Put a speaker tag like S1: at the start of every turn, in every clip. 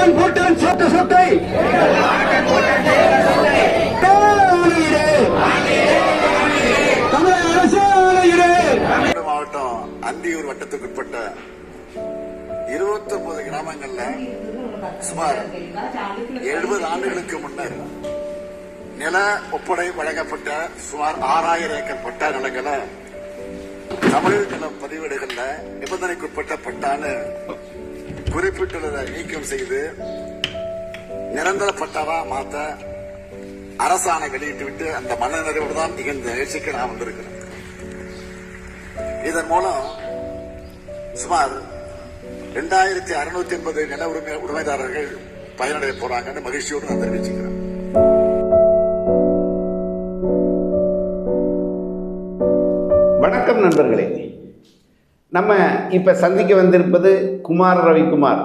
S1: ஆட்டன் போட்டன் சொத்து
S2: சொத்தை. மாவட்டம் அந்தியூர் வட்டத்துக்குட்பட்ட இருபத்தி ஒன்பது கிராமங்கள்ல சுமார் எழுபது ஆண்டுகளுக்கு முன்னர் நில ஒப்படை வழங்கப்பட்ட சுமார் ஆறாயிரம் ஏக்கர் பட்டா நிலங்களை தமிழ் நில பதிவேடுகள்ல நிபந்தனைக்குட்பட்ட பட்டான்னு குறிப்பிட்டுள்ளதை நீக்கம் செய்து நிரந்தர பட்டாவா மாத்த அரசாணை வெளியிட்டு விட்டு அந்த மன நிறைவோடு தான் இந்த நிகழ்ச்சிக்கு நான் வந்திருக்கிறேன் இதன் மூலம் சுமார் இரண்டாயிரத்தி அறுநூத்தி எண்பது நில உரிமை உரிமைதாரர்கள் பயனடைய போறாங்கன்னு மகிழ்ச்சியோடு நான் தெரிவிச்சுக்கிறேன்.
S3: வணக்கம் நண்பர்களே. நம்ம இப்போ சந்திக்க வந்திருப்பது குமார் ரவிக்குமார்.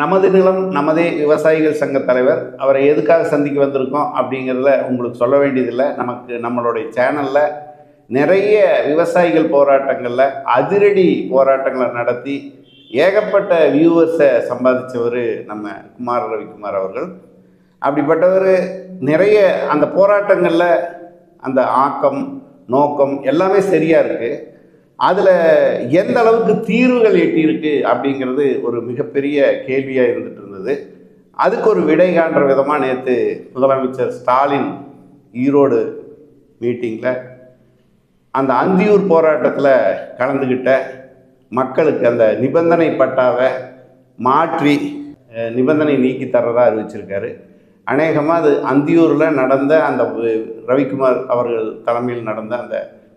S3: நமது நிலம் நமதே விவசாயிகள் சங்க தலைவர். அவரை எதுக்காக சந்திக்க வந்திருக்கோம் அப்படிங்கிறத உங்களுக்கு சொல்ல வேண்டியதில்லை. நமக்கு நம்மளுடைய சேனலில் நிறைய விவசாயிகள் போராட்டங்களில் அதிரடி போராட்டங்களை நடத்தி ஏகப்பட்ட வியூவர்ஸை சம்பாதிச்சவர் நம்ம குமார் ரவிக்குமார் அவர்கள். அப்படிப்பட்டவர் நிறைய அந்த போராட்டங்களில் அந்த ஆக்கம் நோக்கம் எல்லாமே சரியாக இருக்குது அதில் எந்த அளவுக்கு தீர்வுகள் எட்டியிருக்கு அப்படிங்கிறது ஒரு மிகப்பெரிய கேள்வியாக இருந்துட்டு இருந்தது. அதுக்கு ஒரு விடை காண்ற விதமாக நேற்று முதலமைச்சர் ஸ்டாலின் ஈரோடு மீட்டிங்கில் அந்த அந்தியூர் போராட்டத்தில் கலந்துக்கிட்ட மக்களுக்கு அந்த நிபந்தனை பட்டாவை மாற்றி நிபந்தனை நீக்கி தர்றதா அறிவிச்சிருக்காரு. அநேகமாக அது அந்தியூரில் நடந்த அந்த ரவிக்குமார் அவர்கள் தலைமையில் நடந்த அந்த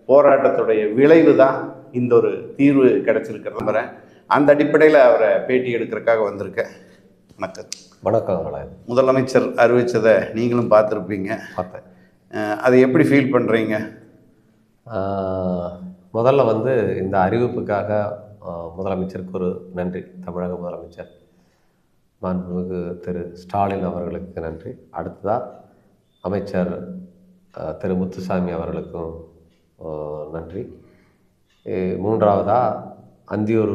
S3: போராட்டத்துடைய விளைவு தான் இந்த ஒரு தீர்வு கிடைச்சிருக்கிறது. நம்புறேன். அந்த அடிப்படையில் அவரை பேட்டி எடுக்கிறதுக்காக வந்திருக்கேன். வணக்கம்.
S4: வணக்கம்
S3: முதலமைச்சர் அறிவித்ததை நீங்களும் பார்த்துருப்பீங்க.
S4: பார்த்தேன்.
S3: அதை எப்படி ஃபீல் பண்ணுறீங்க
S4: முதல்ல வந்து இந்த அறிவிப்புக்காக முதலமைச்சருக்கு ஒரு நன்றி. தமிழக முதலமைச்சர் மாண்புமிகு திரு ஸ்டாலின் அவர்களுக்கு நன்றி. அடுத்ததாக அமைச்சர் திரு முத்துசாமி அவர்களுக்கும் நன்றி. மூன்றாவதாக அந்தியூர்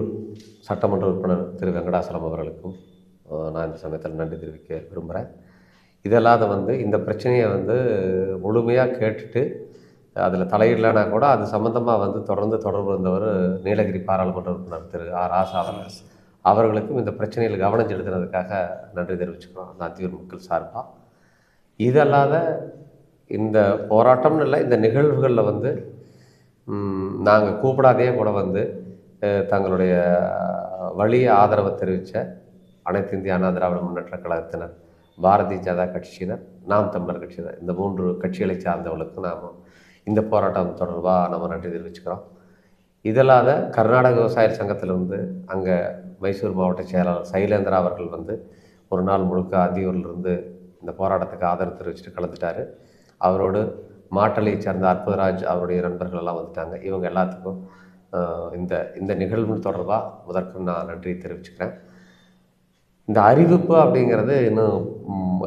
S4: சட்டமன்ற உறுப்பினர் திரு வெங்கடாசலம் அவர்களுக்கும் நான் இந்த சமயத்தில் நன்றி தெரிவிக்க விரும்புகிறேன் இதல்லாத வந்து இந்த பிரச்சனையை வந்து முழுமையாக கேட்டுட்டு அதில் தலையிடலைன்னா கூட அது சம்மந்தமாக வந்து தொடர்ந்து தொடர்பு இருந்தவர் நீலகிரி பாராளுமன்ற உறுப்பினர் திரு ஆர் ராசா அவர்களுக்கும் இந்த பிரச்சனையில் கவனம் செலுத்தினதுக்காக நன்றி தெரிவிச்சுக்கிறோம். அந்த அந்தியூர் மக்கள் சார்பாக இதல்லாத இந்த போராட்டம்னு இல்லை இந்த நிகழ்வுகளில் வந்து நாங்கள் கூப்பிடாதே கூட வந்து தங்களுடைய வழிய ஆதரவை தெரிவித்த அனைத்து இந்திய அண்ணா திராவிட முன்னேற்ற கழகத்தினர் பாரதிய ஜனதா கட்சியினர் நாம் தமிழர் கட்சியினர் இந்த மூன்று கட்சிகளை சார்ந்தவர்களுக்கு நாம் இந்த போராட்டம் தொடர்பாக நம்ம நன்றி தெரிவிச்சுக்கிறோம். இதல்லாத கர்நாடக விவசாய சங்கத்திலிருந்து அங்கே மைசூர் மாவட்ட செயலாளர் சைலேந்திரா அவர்கள் வந்து ஒரு நாள் முழுக்க அதியூரிலிருந்து இந்த போராட்டத்துக்கு ஆதரவு தெரிவிச்சுட்டு கலந்துட்டார். அவரோடு மாட்டலை சேர்ந்த அற்புதராஜ் அவருடைய நண்பர்கள் எல்லாம் வந்துட்டாங்க. இவங்க எல்லாத்துக்கும் இந்த இந்த நிகழ்வு தொடர்பாக முதற்கு நான் நன்றி தெரிவிச்சுக்கிறேன். இந்த அறிவிப்பு அப்படிங்கிறது இன்னும்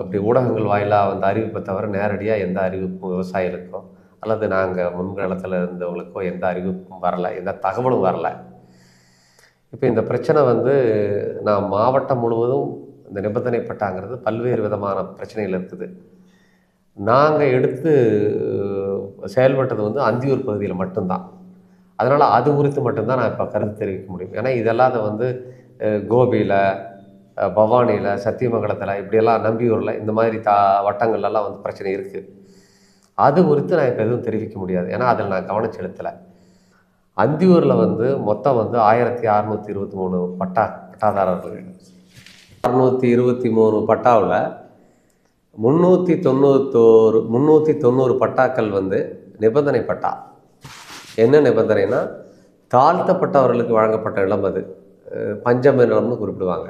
S4: இப்படி ஊடகங்கள் வாயிலாக வந்த அறிவிப்பை தவிர நேரடியாக எந்த அறிவிப்பும் விவசாயிகளுக்கோ அல்லது நாங்கள் முன்களத்தில் இருந்தவங்களுக்கோ எந்த அறிவிப்பும் வரலை எந்த தகவலும் வரல. இப்போ இந்த பிரச்சனை வந்து நான் மாவட்டம் முழுவதும் இந்த நிபந்தனை பட்டாங்கிறது பல்வேறு விதமான பிரச்சனைகள் இருக்குது. நாங்கள் எடுத்து செயல்பட்டது வந்து அந்தியூர் பகுதியில் மட்டும்தான். அதனால் அது குறித்து மட்டும்தான் நான் இப்போ கருத்து தெரிவிக்க முடியும். ஏன்னா இதெல்லாம் வந்து கோபியில் பவானியில் சத்தியமங்கலத்தில் இப்படியெல்லாம் நம்பியூரில் இந்த மாதிரி தா வட்டங்கள்லாம் வந்து பிரச்சனை இருக்குது அது குறித்து நான் இப்போ எதுவும் தெரிவிக்க முடியாது. ஏன்னா அதில் நான் கவனம் செலுத்தலை. அந்தியூரில் வந்து மொத்தம் வந்து ஆயிரத்தி அறநூற்றி இருபத்தி மூணு பட்டா பட்டாதாரர்கள். அறுநூற்றி இருபத்தி மூணு பட்டாவில் முந்நூற்றி தொண்ணூத்தோரு முந்நூற்றி தொண்ணூறு பட்டாக்கள் வந்து நிபந்தனை பட்டா. என்ன நிபந்தனைனா தாழ்த்தப்பட்டவர்களுக்கு வழங்கப்பட்ட நிலம் அது பஞ்சம நிலம்னு குறிப்பிடுவாங்க.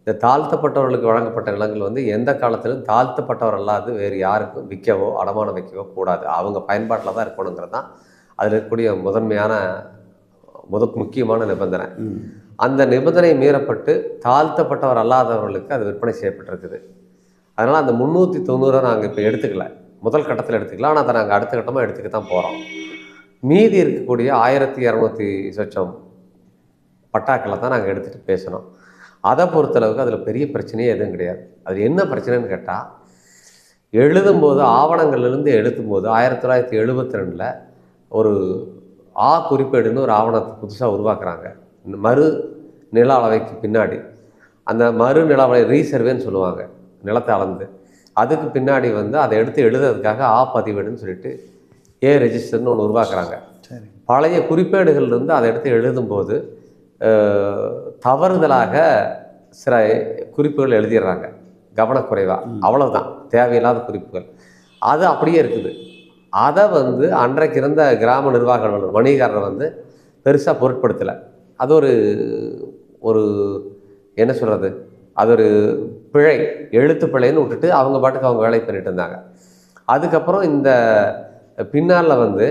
S4: இந்த தாழ்த்தப்பட்டவர்களுக்கு வழங்கப்பட்ட நிலங்கள் வந்து எந்த காலத்திலும் தாழ்த்தப்பட்டவர் அல்லாது வேறு யாருக்கும் விற்கவோ அடமானம் வைக்கவோ கூடாது. அவங்க பயன்பாட்டில் தான் இருக்கணுங்கிறது தான் அதில் இருக்கக்கூடிய முதன்மையான முத முக்கியமான நிபந்தனை. அந்த நிபந்தனை மீறப்பட்டு தாழ்த்தப்பட்டவர் அல்லாதவர்களுக்கு அது விற்பனை செய்யப்பட்டிருக்குது. அதனால் அந்த முந்நூற்றி தொண்ணூறை நாங்கள் இப்போ எடுத்துக்கல. முதல் கட்டத்தில் எடுத்துக்கலாம் ஆனால் அதை நாங்கள் அடுத்த கட்டமாக எடுத்துக்க தான் போகிறோம் மீதி இருக்கக்கூடிய ஆயிரத்தி இரநூத்தி சொச்சம் பட்டாக்களை தான் நாங்கள் எடுத்துகிட்டு பேசணும். அதை பொறுத்தளவுக்கு அதில் பெரிய பிரச்சனையே எதுவும் கிடையாது. அது என்ன பிரச்சனைன்னு கேட்டால் எழுதும்போது ஆவணங்கள்லேருந்து எழுதும்போது ஆயிரத்தி தொள்ளாயிரத்தி எழுபத்தி ரெண்டில் ஒரு ஆ குறிப்பேடுன்னு ஒரு ஆவணத்தை புதுசாக உருவாக்குறாங்க. மறு நில அளவைக்கு பின்னாடி. அந்த மறு நில அளவை ரீசர்வேன்னு சொல்லுவாங்க. நிலத்தை அளந்து அதுக்கு பின்னாடி வந்து அதை எடுத்து எழுதுறதுக்காக ஆ பதிவேடுன்னு சொல்லிட்டு ஏ ரெஜிஸ்டர்னு ஒன்று உருவாக்குறாங்க. பழைய குறிப்பேடுகள் இருந்து அதை எடுத்து எழுதும்போது தவறுதலாக சில குறிப்புகள் எழுதிடுறாங்க. கவனக்குறைவாக அவ்வளவுதான். தேவையில்லாத குறிப்புகள். அது அப்படியே இருக்குது. அதை வந்து அன்றைக்கு இருந்த கிராம நிர்வாக அலுவலர் வந்து பெருசாக பொருட்படுத்தலை. அது ஒரு ஒரு என்ன சொல்கிறது அது ஒரு பிழை எழுத்து பிழைன்னு விட்டுட்டு அவங்க பாட்டுக்கு அவங்க வேலை பண்ணிட்டு இருந்தாங்க. அதுக்கப்புறம் இந்த பின்னால் வந்து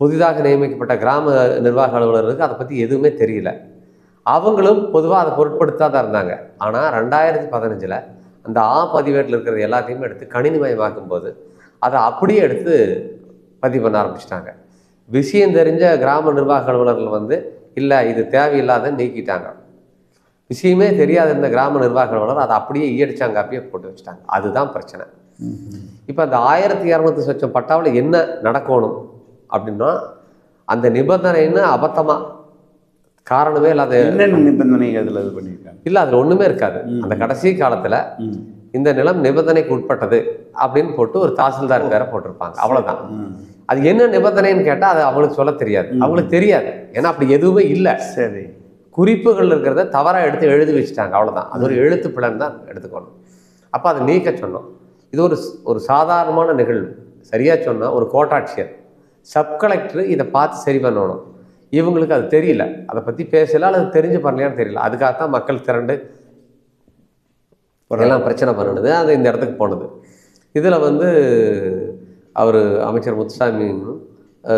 S4: புதிதாக நியமிக்கப்பட்ட கிராம நிர்வாக அலுவலருக்கு அதை பற்றி எதுவுமே தெரியல. அவங்களும் பொதுவாக அதை பொருட்படுத்தாதான் இருந்தாங்க. ஆனால் ரெண்டாயிரத்தி பதினஞ்சில் அந்த ஆ பதிவேட்டில் இருக்கிறது எல்லாத்தையுமே எடுத்து கணினிமயமாக்கும் போது அதை அப்படியே எடுத்து பதிவு பண்ண ஆரம்பிச்சிட்டாங்க. விஷயம் தெரிஞ்ச கிராம நிர்வாக அலுவலர்கள் வந்து இல்லை இது தேவையில்லாத நீக்கிட்டாங்க. விஷயமே தெரியாத இந்த கிராம நிர்வாக அலுவலர் அதை அப்படியே ஈயடிச்சாங்க அப்படியே போட்டு வச்சுட்டாங்க. அதுதான் பிரச்சனை. இப்போ அந்த ஆயிரத்தி இரநூத்தி சொச்சம் பட்டாவில் என்ன நடக்கணும் அப்படின்னா அந்த நிபந்தனைன்னு அபத்தமாக காரணமே இல்லாத
S3: என்னென்ன நிபந்தனைகள் அதில் இது பண்ணியிருக்காங்க?
S4: இல்லை அதில் ஒன்றுமே இருக்காது. அந்த கடைசி காலத்தில். இந்த நிலம் நிபந்தனைக்கு உட்பட்டது அப்படின்னு போட்டு ஒரு தாசில்தார் பேரை போட்டிருப்பாங்க. அவ்வளவுதான்.
S3: ம்.
S4: அது என்ன நிபந்தனைன்னு கேட்டால் அது அவங்களுக்கு சொல்ல தெரியாது. அவங்களுக்கு தெரியாது. ஏன்னா அப்படி எதுவுமே இல்லை.
S3: சரி.
S4: குறிப்புகள் இருக்கிறத தவறாக எடுத்து எழுதி வச்சுட்டாங்க. அவ்வளோதான் அது ஒரு எழுத்து பிளன் தான் எடுத்துக்கணும். அப்போ அதை நீக்க சொன்னோம். இது ஒரு ஒரு சாதாரணமான நிகழ்வு. சரியாக சொன்னால் ஒரு கோட்டாட்சியர். சப் கலெக்டர் இதை பார்த்து சரி பண்ணணும். இவங்களுக்கு அது தெரியல. அதை பற்றி பேசல அல்லது தெரிஞ்சு பண்ணலையான்னு தெரியல. அதுக்காகத்தான் மக்கள் திரண்டு எல்லாம் பிரச்சனை பண்ணுனது. அது இந்த இடத்துக்கு போனது. இதில் வந்து அவர் அமைச்சர் முத்துசாமியும்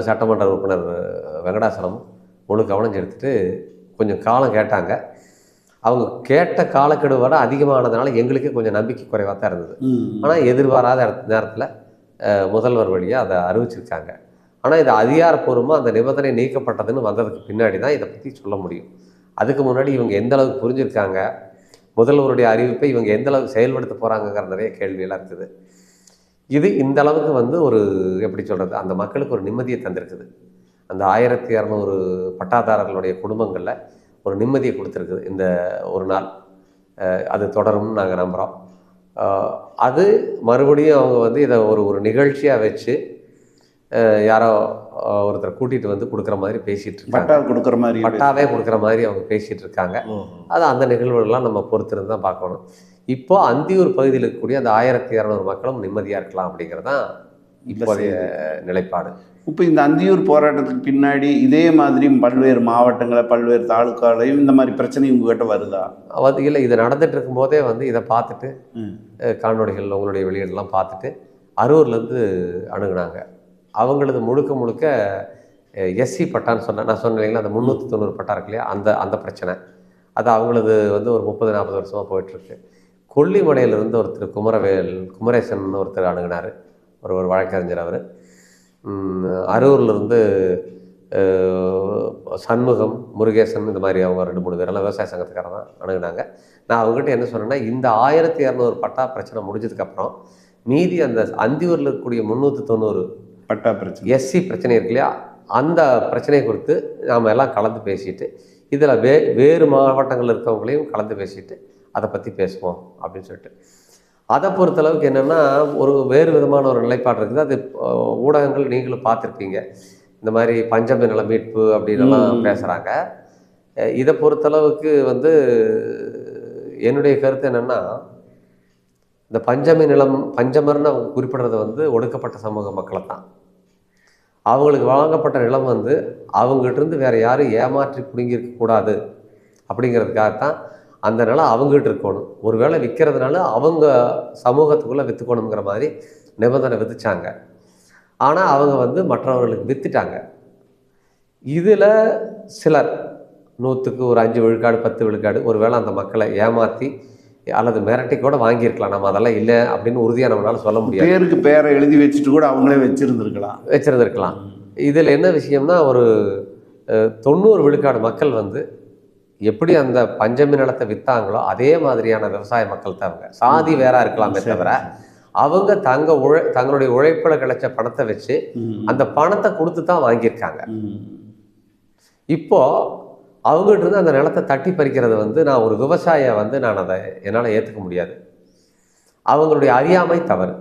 S4: சட்டமன்ற உறுப்பினர் வெங்கடாசலம் வெங்கடாசலமும் முழு கவனம் செலுத்திட்டு கொஞ்சம் காலம் கேட்டாங்க. அவங்க கேட்ட காலக்கெடு விட அதிகமானதுனால எங்களுக்கே கொஞ்சம் நம்பிக்கை குறைவாக தான் இருந்தது. ஆனால் எதிர்பாராத நேரத்தில் முதல்வர் வழியாக அதை அறிவிச்சிருக்காங்க. ஆனால் இது அதிகாரப்பூர்வமாக அந்த நிபந்தனை நீக்கப்பட்டதுன்னு வந்ததுக்கு பின்னாடி தான் இதை பற்றி சொல்ல முடியும். அதுக்கு முன்னாடி இவங்க எந்த அளவுக்கு புரிஞ்சிருக்காங்க? முதல்வருடைய அறிவிப்பை இவங்க எந்த அளவுக்கு செயல்படுத்த போகிறாங்கங்கிற நிறைய கேள்வியெல்லாம் இருக்குது. இது இந்த அளவுக்கு வந்து ஒரு எப்படி சொல்கிறது அந்த மக்களுக்கு ஒரு நிம்மதியை தந்திருக்குது. அந்த ஆயிரத்தி இரநூறு பட்டாதாரர்களுடைய குடும்பங்களில் ஒரு நிம்மதியை கொடுத்துருக்குது இந்த ஒரு நாள். அது தொடரும்னு நாங்கள் நம்புகிறோம் அது மறுபடியும் அவங்க வந்து இதை ஒரு ஒரு நிகழ்ச்சியாக வச்சு யாரோ ஒருத்தர் கூட்டிகிட்டு வந்து கொடுக்குற மாதிரி பேசிகிட்டு இருக்காங்க.
S3: பட்டா கொடுக்குற மாதிரி
S4: பட்டாவே கொடுக்குற மாதிரி அவங்க பேசிகிட்டு இருக்காங்க. அது அந்த நிகழ்வுகள்லாம் நம்ம பொறுத்திருந்து தான் பார்க்கணும். இப்போ அந்தியூர் பகுதியில் இருக்கக்கூடிய அந்த ஆயிரத்தி இரநூறு மக்களும் நிம்மதியாக இருக்கலாம் அப்படிங்கிறது தான் இப்போதைய நிலைப்பாடு.
S3: இப்போ இந்த அந்தியூர் போராட்டத்துக்கு பின்னாடி இதே மாதிரி பல்வேறு மாவட்டங்களை பல்வேறு தாலுக்காலையும் இந்த மாதிரி பிரச்சனை உங்ககிட்ட வருதா?
S4: வந்து இல்லை இது நடந்துட்டு இருக்கும்போதே வந்து இதை பார்த்துட்டு காணொளிகள் உங்களுடைய வெளியீடெல்லாம் பார்த்துட்டு அரூர்லேருந்து அணுகுனாங்க. அவங்களது முழுக்க முழுக்க எஸ்சி பட்டான்னு சொன்னேன் நான் சொன்னேன் இல்லைங்களா அந்த முந்நூற்றி தொண்ணூறு பட்டா இருக்கு இல்லையா அந்த அந்த பிரச்சனை. அது அவங்களது வந்து ஒரு முப்பது நாற்பது வருஷமாக போயிட்டுருக்கு. கொல்லிமலையிலிருந்து ஒருத்தர் குமரவேல் குமரேசன் ஒருத்தர் அணுகுனார். ஒரு ஒரு வழக்கறிஞர் அவர். அரூர்லேருந்து சண்முகம் முருகேசன் இந்த மாதிரி அவங்க ரெண்டு மூணு பேரெல்லாம் விவசாய சங்கத்துக்காரங்க தான் அணுகுனாங்க. நான் அவங்ககிட்ட என்ன சொன்னேன்னா இந்த ஆயிரத்தி இரநூறு பட்டா பிரச்சனை முடிஞ்சதுக்கப்புறம் மீதி அந்த அந்தியூரில் இருக்கக்கூடிய முந்நூற்றி தொண்ணூறு
S3: பட்டா பிரச்சனை.
S4: எஸ்சி பிரச்சனை இருக்கு இல்லையா? அந்த பிரச்சனையை குறித்து நாம் எல்லாம் கலந்து பேசிட்டு இதில் வே வேறு மாவட்டங்களில் இருக்கவங்களையும் கலந்து பேசிட்டு அதை பற்றி பேசுவோம் அப்படின்னு சொல்லிட்டு. அதை பொறுத்தளவுக்கு என்னென்னா ஒரு வேறு விதமான ஒரு நிலைப்பாடு இருக்குது. அது ஊடகங்கள் நீங்களும் பார்த்துருப்பீங்க. இந்த மாதிரி பஞ்சம நில மீட்பு அப்படின்னுலாம்
S3: ம்.
S4: பேசுகிறாங்க இதை பொறுத்தளவுக்கு வந்து என்னுடைய கருத்து என்னென்னா இந்த பஞ்சமி நிலம் பஞ்சமர்னு அவங்க குறிப்பிடுறது வந்து ஒடுக்கப்பட்ட சமூக மக்களை தான். அவங்களுக்கு வழங்கப்பட்ட நிலம் வந்து அவங்ககிட்ட இருந்து வேற யாரும் ஏமாற்றி பிடுங்கியிருக்க கூடாது அப்படிங்கிறதுக்காகத்தான் அந்த நிலம் அவங்ககிட்ட இருக்கணும். ஒருவேளை விற்கிறதுனால அவங்க சமூகத்துக்குள்ளே விற்றுக்கணுங்கிற மாதிரி நிபந்தனை விதிச்சாங்க. ஆனால் அவங்க வந்து மற்றவர்களுக்கு வித்துட்டாங்க. இதில் சிலர் நூற்றுக்கு ஒரு அஞ்சு விழுக்காடு பத்து விழுக்காடு ஒருவேளை அந்த மக்களை ஏமாற்றி அல்லது மிரட்டி கூட வாங்கியிருக்கலாம். நம்ம அதெல்லாம் இல்லை அப்படின்னு உறுதியாக நம்மளால சொல்ல முடியாது.
S3: பேருக்கு பேரை எழுதி வச்சுட்டு கூட அவங்களே வச்சிருந்துருக்கலாம்.
S4: வச்சிருந்திருக்கலாம். இதில் என்ன விஷயம்னா ஒரு தொண்ணூறு விழுக்காடு மக்கள் வந்து எப்படி அந்த பஞ்சமி நிலத்தை வித்தாங்களோ அதே மாதிரியான விவசாய மக்கள் தான் அவங்க. சாதி வேற இருக்கலாமே தவிர அவங்க தங்க உழை தங்களுடைய உழைப்பில் கிடைச்ச பணத்தை வச்சு அந்த பணத்தை கொடுத்து தான் வாங்கியிருக்காங்க. இப்போ அவங்ககிட்ட இருந்து அந்த நிலத்தை தட்டி பறிக்கிறது வந்து நான் ஒரு விவசாய வந்து நான் அதை என்னால் ஏற்றுக்க முடியாது. அவங்களுடைய அறியாமை தவறு.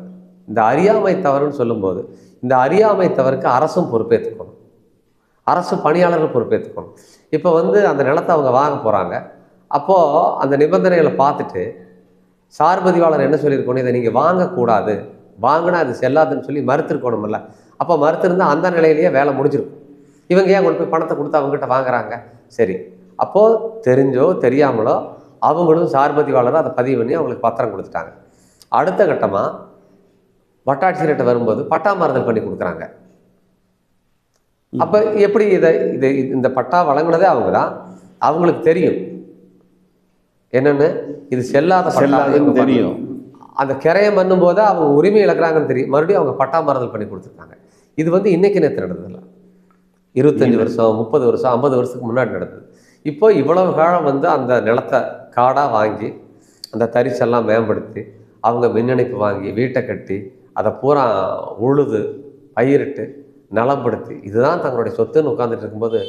S4: இந்த அறியாமை தவறுன்னு சொல்லும்போது இந்த அறியாமை தவறுக்கு அரசும் பொறுப்பேற்றுக்கணும் அரசு பணியாளர்கள் பொறுப்பேற்றுக்கணும். இப்போ வந்து அந்த நிலத்தை அவங்க வாங்க போகிறாங்க அப்போது அந்த நிபந்தனைகளை பார்த்துட்டு சார்பதிவாளர் என்ன சொல்லியிருக்கணும்? இதை நீங்கள் வாங்கக்கூடாது. வாங்கினா அது செல்லாதுன்னு சொல்லி மறுத்திருக்கணும்ல. அப்போ மறுத்திருந்தா அந்த நிலையிலேயே வேலை முடிஞ்சிருக்கும். இவங்க ஏன் கொண்டு போய் பணத்தை கொடுத்து அவங்ககிட்ட வாங்குறாங்க? சரி. அப்போது தெரிஞ்சோ தெரியாமலோ அவங்களும் சார்பதிவாளரும் அதை பதிவு பண்ணி அவங்களுக்கு பத்திரம் கொடுத்துட்டாங்க. அடுத்த கட்டமாக வட்டாட்சியர்கிட்ட வரும்போது பட்டாமாறுதல் பண்ணி கொடுக்குறாங்க. அப்போ எப்படி இதை இதை இந்த பட்டா வழங்கினதே அவங்க தான் அவங்களுக்கு தெரியும். என்னன்னு? இது செல்லாத
S3: செல்லாதுன்னு தெரியும்.
S4: அந்த கிரையம் பண்ணும்போது அவங்க உரிமை இழக்கிறாங்கன்னு தெரியும். மறுபடியும் அவங்க பட்டா மாறுதல் பண்ணி கொடுத்துருக்காங்க. இது வந்து இன்னைக்கு நேற்று நடந்ததில்ல இருபத்தஞ்சி வருஷம் முப்பது வருஷம் ஐம்பது வருஷத்துக்கு முன்னாடி நடந்தது. இப்போ இவ்வளவு காலம் வந்து அந்த நிலத்தை காடாக வாங்கி அந்த தரிசெல்லாம் மேம்படுத்தி அவங்க மின்னணைப்பு வாங்கி வீட்டை கட்டி அதை பூரா உழுது பயிரிட்டு நலப்படுத்தி. இதுதான் தங்களுடைய சொத்துன்னு உட்காந்துட்டு இருக்கும்போது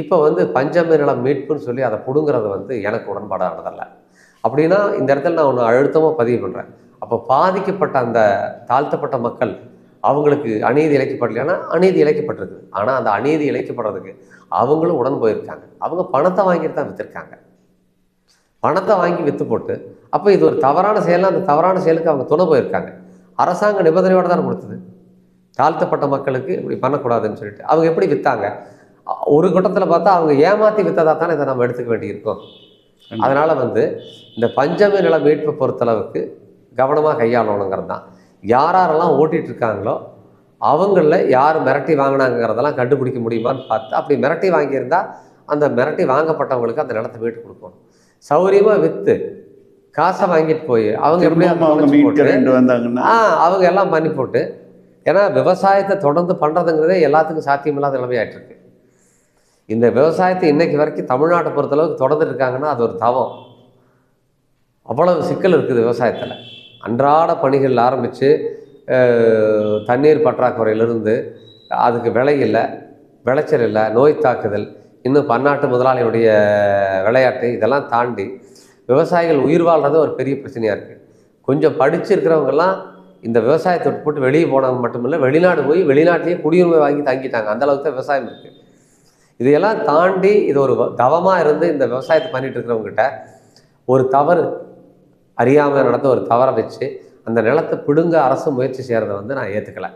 S4: இப்போ வந்து பஞ்சமி நிலம் மீட்புன்னு சொல்லி அதை பிடுங்குறது வந்து எனக்கு உடன்பாடானதல்ல. அப்படின்னா இந்த இடத்துல நான் ஒன்று அழுத்தமாக பதிவு பண்ணுறேன் அப்போ பாதிக்கப்பட்ட அந்த தாழ்த்தப்பட்ட மக்கள் அவங்களுக்கு அநீதி இழைக்கப்படலைன்னா அநீதி இழைக்கப்பட்டிருக்கு ஆனால் அந்த அநீதி இழைக்கப்படுறதுக்கு அவங்களும் உடன் போயிருக்காங்க. அவங்க பணத்தை வாங்கிட்டு தான் விற்றுருக்காங்க பணத்தை வாங்கி விற்று போட்டு அப்போ இது ஒரு தவறான செயல்னா அந்த தவறான செயலுக்கு அவங்க துணை போயிருக்காங்க. அரசாங்க நிபந்தனையோடு தான் கொடுத்தது. தாழ்த்தப்பட்ட மக்களுக்கு இப்படி பண்ணக்கூடாதுன்னு சொல்லிட்டு. அவங்க எப்படி விற்றாங்க ஒரு கட்டத்தில் பார்த்தா அவங்க ஏமாற்றி விற்றதா தானே இதை நம்ம எடுத்துக்க வேண்டியிருக்கோம். அதனால் வந்து இந்த பஞ்சமி நில மீட்பை பொறுத்தளவுக்கு கவனமாக கையாளணுங்கிறது தான். யார் யாரெல்லாம் ஓட்டிகிட்டு இருக்காங்களோ அவங்களில் யார் மிரட்டி வாங்கினாங்கிறதெல்லாம் கண்டுபிடிக்க முடியுமான்னு பார்த்து அப்படி மிரட்டி வாங்கியிருந்தா அந்த மிரட்டி வாங்கப்பட்டவங்களுக்கு அந்த நிலத்தை மீட்டு கொடுக்கணும். சௌரியமாக விற்று காசை வாங்கிட்டு போய் அவங்க எப்படி
S3: திரும்பவும் அவங்க மீட்க ரெண்டு வந்தாங்கன்னா
S4: ஆ அவங்க எல்லாம் பண்ணி போட்டு ஏன்னா விவசாயத்தை தொடர்ந்து பண்ணுறதுங்கிறதே எல்லாத்துக்கும் சாத்தியமில்லாத நிலைமையாயிட்டுருக்கு இந்த விவசாயத்தை இன்றைக்கு வரைக்கும் தமிழ்நாட்டை பொறுத்தளவுக்கு தொடர்ந்து இருக்காங்கன்னா அது ஒரு தவம். அவ்வளவு சிக்கல் இருக்குது விவசாயத்தில். அன்றாட பணிகள் ஆரம்பித்து தண்ணீர் பற்றாக்குறையிலிருந்து அதுக்கு விலை இல்லை விளைச்சல் இல்லை நோய் தாக்குதல் இன்னும் பன்னாட்டு முதலாளியுடைய விளையாட்டு இதெல்லாம் தாண்டி விவசாயிகள் உயிர் வாழ்றது ஒரு பெரிய பிரச்சனையாக இருக்குது கொஞ்சம் படிச்சிருக்கிறவங்கெல்லாம் இந்த விவசாயத்தை போட்டு வெளியே போனவங்க மட்டுமில்லை வெளிநாடு போய் வெளிநாட்டிலேயே குடியுரிமை வாங்கி தங்கிட்டாங்க. அந்த அளவுக்கு தான் விவசாயம் இருக்குது இதையெல்லாம் தாண்டி இது ஒரு தவமாக இருந்து இந்த விவசாயத்தை பண்ணிட்டு இருக்கிறவங்ககிட்ட ஒரு தவறு அறியாமல் நடந்த ஒரு தவறை வச்சு அந்த நிலத்தை பிடுங்க அரசு முயற்சி செய்கிறத வந்து நான் ஏற்றுக்கலை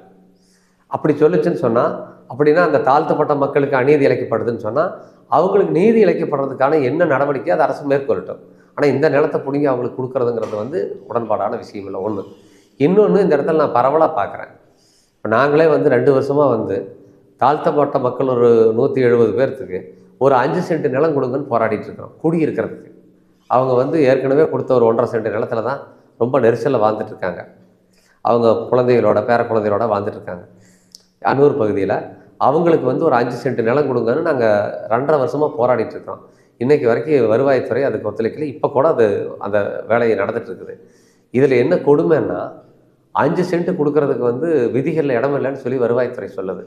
S4: அப்படி சொல்லுச்சுன்னு சொன்னால் அப்படின்னா அந்த தாழ்த்தப்பட்ட மக்களுக்கு அநீதி இழைக்கப்படுதுன்னு சொன்னால் அவங்களுக்கு நீதி இழைக்கப்படுறதுக்கான என்ன நடவடிக்கை அது அரசு மேற்கொள்ளட்டும். ஆனால் இந்த நிலத்தை பிடுங்கி அவங்களுக்கு கொடுக்குறதுங்கிறது வந்து உடன்பாடான விஷயம் இல்லை ஒன்று இன்னொன்று இந்த இடத்துல நான் பரவலாக பார்க்குறேன் இப்போ நாங்களே வந்து ரெண்டு வருஷமாக வந்து தாழ்த்தப்பட்ட மக்கள் ஒரு நூற்றி எழுபது பேர்த்துக்கு ஒரு அஞ்சு சென்ட் நிலம் கொடுங்கன்னு போராடிட்டு இருக்கிறோம். குடியிருக்கிறதுக்கு. அவங்க வந்து ஏற்கனவே கொடுத்த ஒரு ஒன்றரை சென்ட் நிலத்துல தான் ரொம்ப நெரிசலில் வாழ்ந்துட்டு இருக்காங்க. அவங்க குழந்தைகளோட பேர குழந்தைகளோட வாழ்ந்துட்டு இருக்காங்க. அன்னூர் பகுதியில் அவங்களுக்கு வந்து ஒரு அஞ்சு சென்ட் நிலம் கொடுங்கன்னு நாங்கள் ரெண்டரை வருஷமாக போராடிட்டு இருக்கிறோம். இன்னைக்கு வரைக்கும் வருவாய்த்துறை அதுக்கு ஒத்துழைக்கல. இப்போ கூட அது அந்த வேலையை நடந்துகிட்டு இருக்குது. இதில் என்ன கொடுமைன்னா அஞ்சு சென்ட் கொடுக்கறதுக்கு வந்து விதிகளில் இடம் இல்லைன்னு சொல்லி வருவாய்த்துறை சொல்லுது.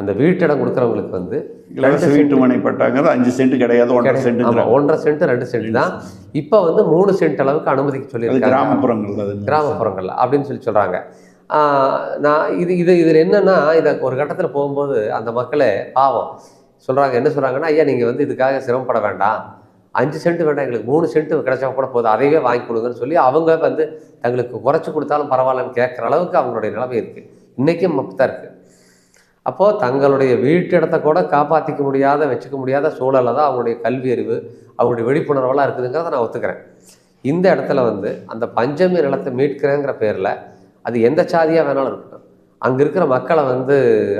S4: அந்த வீட்டிடம் கொடுக்குறவங்களுக்கு வந்து
S3: இலவச வீட்டு மனை பட்டாங்கிறது அஞ்சு சென்ட் கிடையாது ஒன்றரை சென்ட்
S4: ஒன்றரை சென்ட் ரெண்டு சென்ட் தான். இப்போ வந்து மூணு சென்ட் அளவுக்கு அனுமதிக்க சொல்லியிருக்காங்க.
S3: கிராமப்புறங்கள் அது.
S4: கிராமப்புறங்கள்ல அப்படின்னு சொல்லி சொல்கிறாங்க நான் இது இது இதில் என்னன்னா இதை ஒரு கட்டத்தில் போகும்போது அந்த மக்களே பாவம். சொல்கிறாங்க என்ன சொல்கிறாங்கன்னா ஐயா நீங்கள் வந்து இதுக்காக சிரமப்பட வேண்டாம். அஞ்சு சென்ட் வேண்டாம் எங்களுக்கு மூணு சென்ட் கிடைச்சா கூட போதும். அதையே வாங்கி கொடுங்கன்னு சொல்லி அவங்க வந்து தங்களுக்கு குறைச்சி கொடுத்தாலும் பரவாயில்லன்னு கேட்குற அளவுக்கு அவங்களுடைய நிலைமை இருக்குது இன்றைக்கும் தான் இருக்குது அப்போது தங்களுடைய வீட்டிடத்தை கூட காப்பாற்றிக்க முடியாத வச்சுக்க முடியாத சூழலில் தான் அவங்களுடைய கல்வி அறிவு அவங்களுடைய விழிப்புணர்வெல்லாம் இருக்குதுங்கிறத நான் ஒத்துக்கிறேன். இந்த இடத்துல வந்து அந்த பஞ்சமி நிலத்தை மீட்கிறேங்கிற பேரில் அது எந்த சாதியாக வேணாலும் இருக்கட்டும். அங்கே இருக்கிற மக்களை வந்து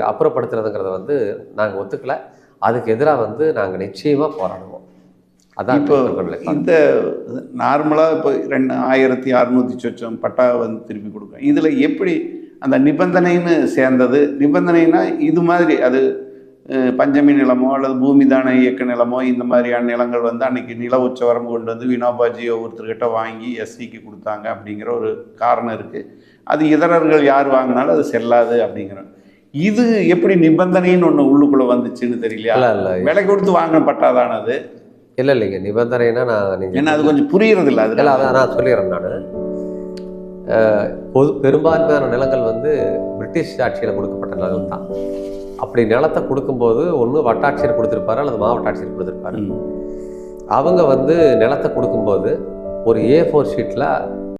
S4: அப்புறப்படுத்துறதுங்கிறத வந்து நாங்கள் ஒத்துக்கலை. அதுக்கு எதிராக வந்து நாங்கள் நிச்சயமாக போராடுவோம். அதான்
S3: இப்போ. இந்த நார்மலாக இப்போ ரெண்டு ஆயிரத்தி அறுநூத்தி சொச்சம் பட்டா வந்து திருப்பி கொடுக்கும் இதில் எப்படி அந்த நிபந்தனைன்னு சேர்ந்தது? நிபந்தனைனா இது மாதிரி அது பஞ்சமி நிலமோ அல்லது பூமி தான இயக்க நிலமோ இந்த மாதிரியான நிலங்கள் வந்து அன்னைக்கு நில உச்சவரம் கொண்டு வந்து வினோபாஜி ஒவ்வொருத்தர்கிட்ட வாங்கி எஸ்சிக்கு கொடுத்தாங்க அப்படிங்கிற ஒரு காரணம் இருக்குது அது இதரர்கள் யார் வாங்கினாலும் அது செல்லாது அப்படிங்கிறோம் இது எப்படி நிபந்தனைன்னு ஒன்று உள்ளுக்குள்ளே வந்துச்சுன்னு தெரியலையா? விலை கொடுத்து வாங்கப்பட்டாதான அது.
S4: இல்லை இல்லைங்க நிபந்தனைனா நான்
S3: ஏன்னா
S4: நீங்கள்
S3: அது கொஞ்சம் புரியறது இல்லை அது
S4: இல்லை அதான் நான் சொல்லிடுறேன் நான். பொது பெரும்பான்மையான நிலங்கள் வந்து பிரிட்டிஷ் ஆட்சியில் கொடுக்கப்பட்ட நிலங்கள் தான். அப்படி நிலத்தை கொடுக்கும்போது ஒன்று வட்டாட்சியர் கொடுத்துருப்பாரு அல்லது மாவட்ட ஆட்சியர் கொடுத்துருப்பாரு. அவங்க வந்து நிலத்தை கொடுக்கும்போது ஒரு ஏ ஃபோர் ஷீட்டில்